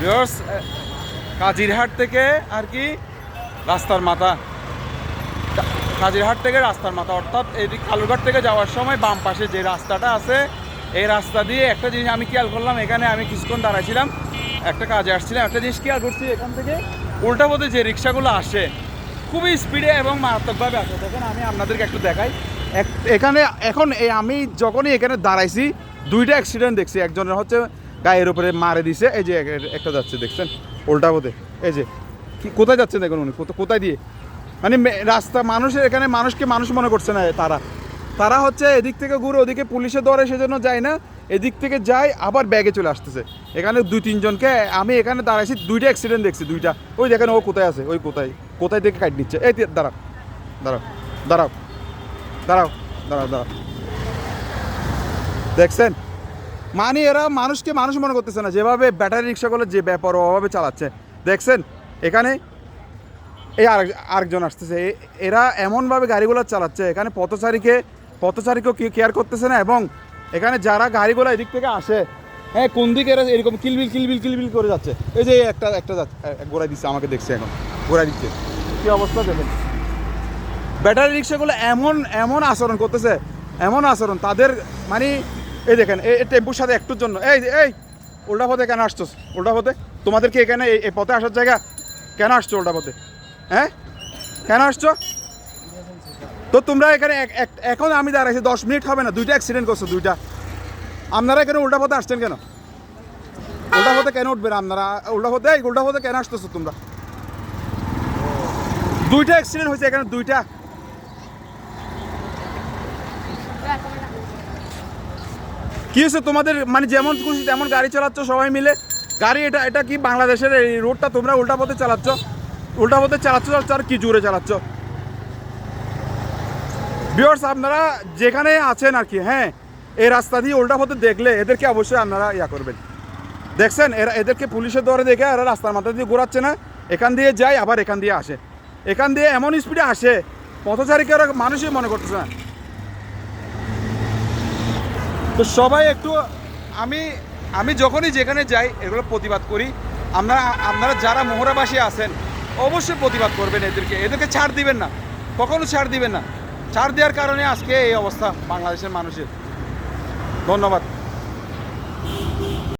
Viewers Kazirhat থেকে আর কি রাস্তার মাথা। কাজিরহাট থেকে রাস্তার মাথা, অর্থাৎ এদিক কালুঘাট থেকে যাওয়ার সময় বাম পাশে যে রাস্তাটা আছে, এই রাস্তা দিয়ে একটা জিনিস আমি খেয়াল করলাম, এখানে আমি কিছুক্ষণ দাঁড়াইছিলাম, একটা কাজে আসছিলাম, একটা জিনিস খেয়াল করছি এখান থেকে, উল্টা পথে যে রিক্সাগুলো আসে, খুবই স্পিডে এবং মারাত্মকভাবে আসে। দেখেন, আমি আপনাদেরকে একটু দেখাই। এখানে, এখন আমি যখনই এখানে দাঁড়াইছি, দুইটা অ্যাক্সিডেন্ট দেখছি, একজনের হচ্ছে গায়ের উপরে মারে দিছে। এই যে এক- একটা যাচ্ছে, দেখছেন? উল্টা পথে। এই যে কোথায় যাচ্ছে দেখুন উনি? কোথায় দিয়ে? মানে রাস্তা, মানুষের এখানে মানুষকে মানুষ মনে করছে না তারা। তারা হচ্ছে এদিক থেকে ঘুরে ওদিকে পুলিশে ধরে সেজন্য যায় না। এদিক থেকে যায়, আবার ব্যাগে চলে আসতেছে। এখানে দুই, তিনজনকে আমি এখানে দাঁড়াইছি, দুইটা অ্যাক্সিডেন্ট দেখছি, দুইটা। ওই দেখেন ও কোথায় আছে, ওই কোথায়? কোথায় থেকে কাট নিচ্ছে? এই দাঁড়াও দাঁড়াও দাঁড়াও দাঁড়াও দাঁড়াও দাঁড়াও। দেখছেন? মানে এরা মানুষকে মানুষ মনে করতেছে না, যেভাবে ব্যাটারি রিক্সাগুলো যে ব্যাপার অভাবে চালাচ্ছে। দেখছেন, এখানে এই আরেক আরেকজন আসতেছে। এরা এমনভাবে গাড়িগুলো চালাচ্ছে, এখানে পথচারীকে, পথচারীকেও কেয়ার করতেছে না এবং এখানে যারা গাড়িগুলো এদিক থেকে আসে হ্যাঁ কোন দিকে এরা এরকম কিলবিল কিলবিল কিলবিল করে যাচ্ছে। এই যে একটা একটা গোড়াই দিচ্ছে, আমাকে দেখছে এখন গোড়াই দিচ্ছে। কী অবস্থা দেখেন? ব্যাটারি রিক্সাগুলো এমন এমন আচরণ করতেছে, এমন আচরণ, তাদের মানে এই দেখেন, এই টেম্পুর সাথে একটুর জন্য। এই এই, উল্টা পথে কেন আসছো উল্টা পথে? তোমাদেরকে এখানে এই- পথে আসার জায়গা? কেন আসছো উল্টা পথে? হ্যাঁ? কেন আসছো? তো তোমরা এখানে এখন আমি দাঁড়াইছি, দশ মিনিট হবে না, দুইটা অ্যাক্সিডেন্ট করছ, দুইটা। আপনারা এখানে উল্টা পথে আসছেন কেন? উল্টা পথে কেন উঠবেন আপনারা? উল্টা পথে, এই উল্টা পথে কেন আসতেছো তোমরা? দুইটা অ্যাক্সিডেন্ট হয়েছে এখানে, দুইটা। কি হয়েছে? তোমাদের মানে যেমন খুশি তেমন গাড়ি চালাচ্ছ, সবাই মিলে। গাড়ি, এটা এটা কি বাংলাদেশের এই রোডটা তোমরা উল্টা পথে চালাচ্ছ? উল্টা পথে চালাচ্ছ আর কি জোরে চালাচ্ছ? বিয়ার্স আপনারা যেখানে আছেন আর কি হ্যাঁ এই রাস্তা দিয়ে উল্টা পথে দেখলে এদেরকে অবশ্যই আপনারা ইয়া করবেন। দেখছেন? এরা, এদেরকে পুলিশের দরে দেখে এরা রাস্তার মাথা দিয়ে ঘোরাচ্ছে না। এখান দিয়ে যায়, আবার এখান দিয়ে আসে। এখান দিয়ে এমন স্পিডে আসে, পথচারীকে ওরা মানুষই মনে করতেছে না। তো সবাই একটু, আমি আমি যখনই যেখানে যাই, এগুলো প্রতিবাদ করি। আপনারা আপনারা যারা মোহরাবাসী আছেন, অবশ্যই প্রতিবাদ করবেন এদেরকে। এদেরকে ছাড় দিবেন না। কখনো ছাড় দিবেন না। ছাড় দেওয়ার কারণে আজকে এই অবস্থা বাংলাদেশের মানুষের। ধন্যবাদ।